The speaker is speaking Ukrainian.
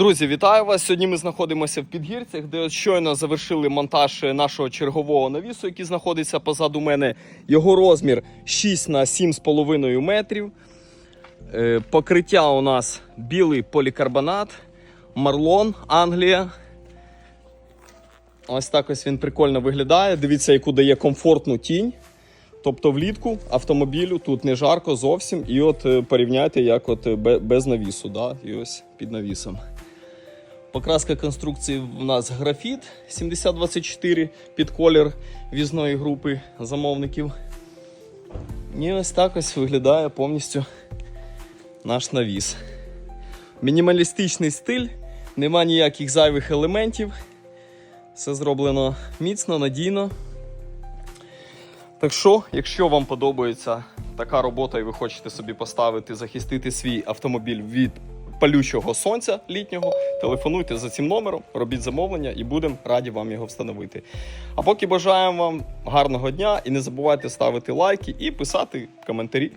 Друзі, вітаю вас! Сьогодні ми знаходимося в Підгірцях, де щойно завершили монтаж нашого чергового навісу, який знаходиться позаду мене. Його розмір 6 на 7,5 метрів. Е, Покриття у нас білий полікарбонат, марлон, Англія. Ось так ось він прикольно виглядає. Дивіться, яку дає комфортну тінь. Тобто влітку автомобілю тут не жарко зовсім. І от е, порівняйте, як от е, без навісу. Да? І ось під навісом. Покраска конструкції в нас графіт 7024 під колір візної групи замовників. І ось так ось виглядає повністю наш навіс. Мінімалістичний стиль, нема ніяких зайвих елементів. Все зроблено міцно, надійно. Так що, якщо вам подобається така робота і ви хочете собі поставити, захистити свій автомобіль від палючого сонця літнього, телефонуйте за цим номером, робіть замовлення і будемо раді вам його встановити. А поки бажаємо вам гарного дня і не забувайте ставити лайки і писати коментарі.